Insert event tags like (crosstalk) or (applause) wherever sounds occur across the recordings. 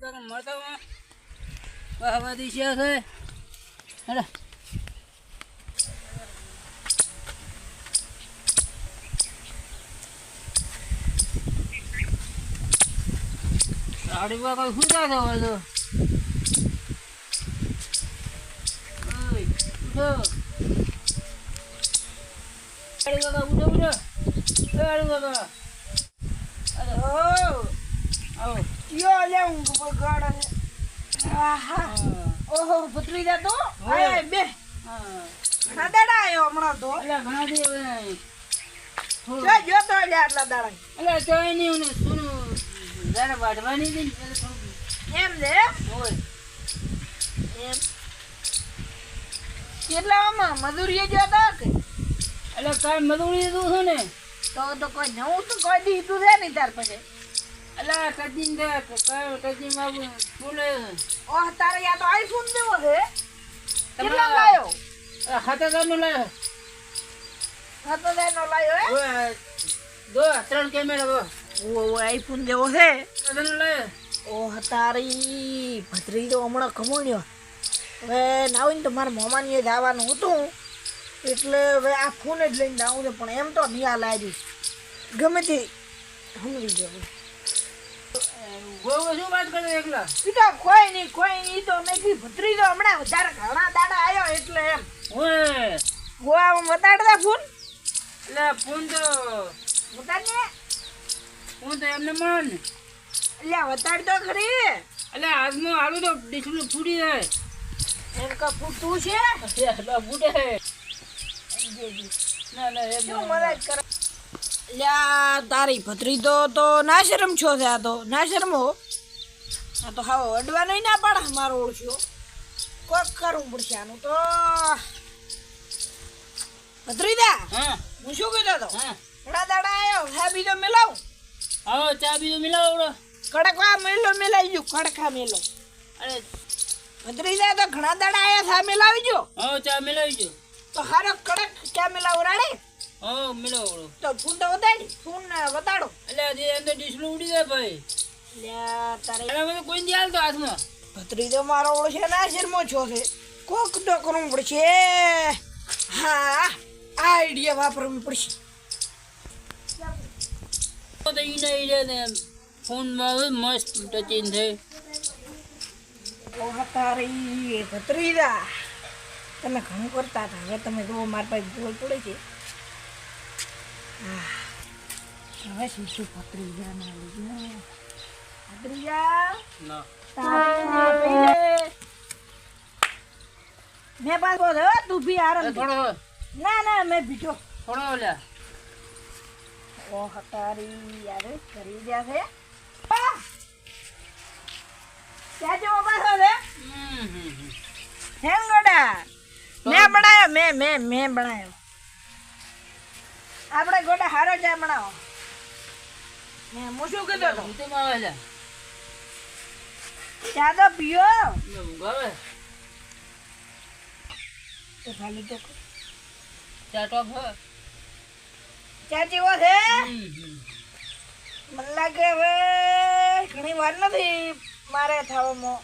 મળતો બાબા દિશા છે. હેડો સાડી કોઈ સુતા છો હવે તો? ઉઠો. સાડી કાકા ઉઠો ઉઠો અરે હો આવો યો લે હું ગાડા ને આહા. ઓહો પુતરી જા તો. આય બે. દાડા આયો હમણાં તો. અલા ઘણા દી જો જો તો લે આટલા દાડા. એટલે ચોય નહીં ઓલું સોનું જરા વાઢવાની એટલે થોડું. એમ લે? હોય એમ. કેટલામાં મજૂરીએ જતા કે? એટલે કાંઈ મજૂરી દીધું છે ને? તો તો કોઈ નવું તો કોઈ દીધું છે ને તાર પછી? અલા કદીન દે કદીન બાબુ બોલે. ઓહ તારે યા તો આઈ સુન દેવો છે? કેટલા લાયો? નો લાયો. હાથે દે નો લાયો હે? હવે દો ત્રણ કેમેરા ઓ આઈફોન જેવો છે? ઓહ તારી ભત્રી તો હમણાં કમોણ્યો હવે નાવીને તો મારા મામાની જવાનું હતું. એટલે હવે આ ફોન જ લઈને આવું છે પણ એમ તો નહીં આ લાવી ગમે તે સમજી ગયો. શું વાત કરે એકલા. ઈ તો કોઈ નહીં કોઈ નહીં તો મેં કીધું ભત્રી તો હમણાં વધારે ઘણા દાડા આવ્યો એટલે એમ. હોય ગોવામાં વતાડતા ફૂન એટલે ફૂન તો બતાડને હું તો એમને મન. એટલે બતાડ ખરી? એટલે હાથમાં આલુ તો ડીસલું ફૂટી જાય. એમ કા ફૂટતું છે? (laughs) એટલે ફૂટે. ના ના એ મદદ કરે? લ્યા તારી ભત્રી તો તો ના શરમ છો છે આ તો. ના હો. આ તો હાવ અડવાનો ના પાડે મારો ઓળખ્યો કોક કરવું પડશે આનું તો. ભત્રીજા હા. હું શું કહેતો હતો? ઘણા દાડા આવ્યો હા બીજો મેલાવ. આવો ચા બીજો મિલાવો કડકવા મેલો મેલાઈ ગયું કડકા મેલો. અરે. ભત્રીદા તો ઘણા દાડા આવ્યા હા મેલાવી ગયો. હા ચા મિલાવી જો તો હારો કડક ચા મેલાવ રાડે. હા મિલાવો તો ફૂન તો વધાડી ફૂન વતાડો. એટલે જે અંદર ડીસલું ઉડી જાય ભાઈ. લ્યા તારે એટલે મને કોઈ નથી હાલતો હાથમાં. ભત્રીજો મારો છે ના શર્મો છો છે? કોક તો કરવું પડશે. હા આઈડિયા વાપરવી પડશે. તો ઈને ઈને ને ફોનમાં મસ્ત ટચિંગ થઈ ઓ તારી ભત્રીજા. તમે ઘણું કરતા હતા. હવે તમે જુઓ મારા પાસે ભૂલ પડે છે. હવે સીધું ભત્રીજા ના લીધું? ભત્રીજા. મેં પાછો હો તું બી આરામ થોડો ના ના મેં બીજો થોડો લ્યા ઓ હતારી યાર કરી ગયા છે. ક્યાં જેવો પાછો છે. હેંગોડા. મેં બનાવ્યો મેં મેં મેં બનાવ્યો આપણે ગોડા હારો જામણાઓ મેં હું શું કીધું? તો ઊંઘમાં આવે લ્યા ચા તો પીઓ. ને ઊંઘ તો ખાલી તો ચા ટોપ હે? ચા જીવો છે. મને લાગે હવે ઘણી વાર નથી મારે થવામાં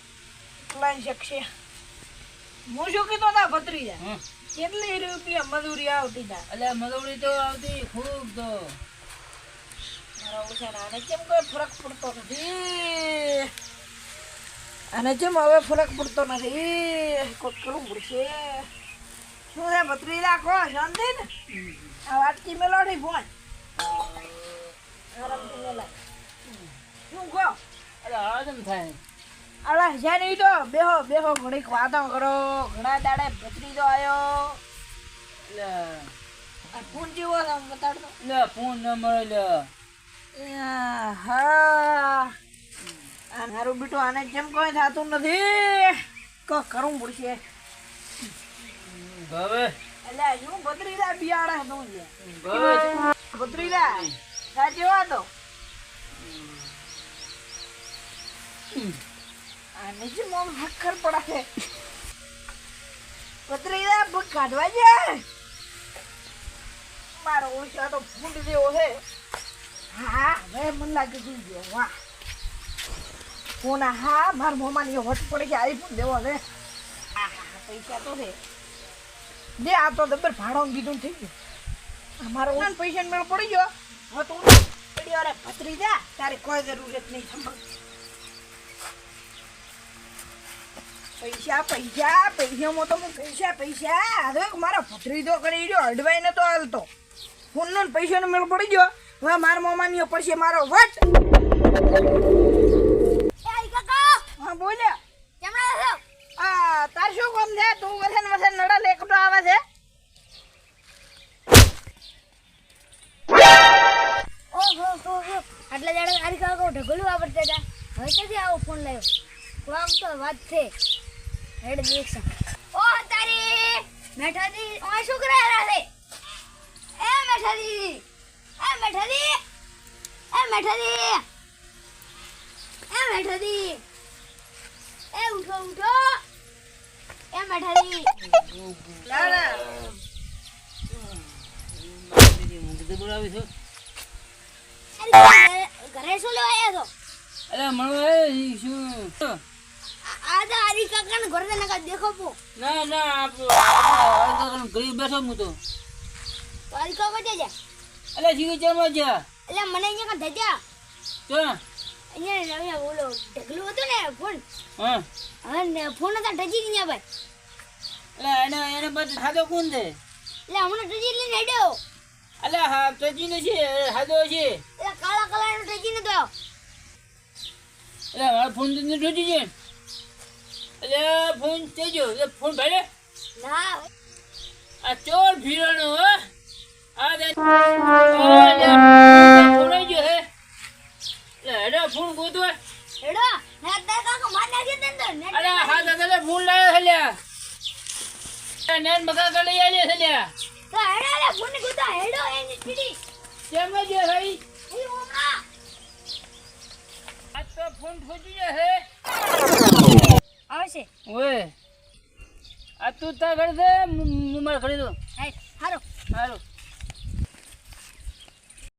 લઈ શકશે. હું શું કીધો તા? ભત્રીજા. કેટલી રૂપિયા મજૂરી આવતી તા? એટલે મજૂરી તો આવતી ખૂબ તો. મારા ઓછાના કેમ કોઈ ફરક પડતો નથી? અને કેમ હવે ફરક પડતો નથી? કરવું પડશે. શું છે ભત્રી રાખો શાંતિ ને? આ વાટકી મેલોડી ફોન આરામથી મેલાય. શું કહો? આદમ થાય? અલા છે નહીં તો બેહો બેહો ઘડીક વાતો કરો. ઘણા દાડે ભત્રીજો આવ્યો આ ફોન જેવો બતાડતો? લે ફોન ન મળે લે. હા. મારું બીટું આને કેમ કોઈ થતું નથી? કો કરવું પડશે. હવે? એટલે હું ભત્રીજા બિયાડા તું છે હવે? સાચી વાતો આને જે મોમ હક્કર પડાશે ભત્રીજા ભૂખ કાઢવા જાય મારો ઓળખ્યા તો ફૂંડ જેવો છે. હા, હવે મને લાગે છે ગયો વાહ. ફોન હા, મારા મોમાની હોટ પડી કે આઈફોન દેવો છે. આ પૈસા તો છે. દે, આ તો દબર ભાડો કીધું થઈ ગયું. અમારો ઓન પૈસા મેળ પડી ગયો. હવે તું પડી અરે પતરી જા તારે કોઈ જરૂરત નહીં, સંભાળ. પૈસા પૈસા પૈસામાં તો હું પૈસા પૈસા. હવે મારો ભત્રીજો કરી રહ્યો અડવાઈ નતો હાલતો. ફોનનો ને પૈસાનો મેળ પડી ગયો. હવે મારા મામાનીઓ પડશે મારો વટ. હા આ તાર શું કામ છે? તું વસન વસન નડા લેકટો આવે છે? આટલા જાણે તારી કાકો ઢગલું વાપરતા હતા. હવે ક્યાંથી આવો ફોન લાવ્યો? આમ તો વાત છે. હેડ દેખ ઓ તારી! મેઠાજી આ શું કરે છે. એ મેઠાજી એ મેઠાજી એ મેઠાજી એ મેઠાજી. એ ઉઠો ઉઠો. એ મેઠાજી. ના ના અરે ઘરે શું લેવા આવ્યા છો? અરે મળવા એ શું? આ- આ તો હરી કાકા ને ઘરે નકા દેખો પો. ના ના બેઠો હું તો. અલે જીવી જા મને અહીંયા કાં ધજા? તો અહીંયા ઢગલું હતું ને ફોન. હા. હા ને ફોન હતા ટચી ગયા ભાઈ અલે એને એને બધું ખાધો કોણ છે? એટલે હમણાં ટચી લઈને હેડ્યો. અલે હા ને છે ખાધો છે. એટલે કાળા કલર નો આવ્યો અલે ફોન તો છે અલે ફોન તેજો એ ફોન ભાડે ના આ ચોર ભીરાણો હે. આ દે ફોન ગયો હે. લે હેડો ફોન ગોતવા હેડો. ને અત્યારે કાકા માર નાખી દે ને અરે હા દાદા ફોન લ્યા નેન લ્યા તો હેડો લે ફોન હેડો એની ચીડી. કેમ જો ભાઈ? એ ઓમા આ તો ફોન ઠોકી હે. આવશે ઓય. આ તું તા ઘરે દે હું મારા હાય હારો સારું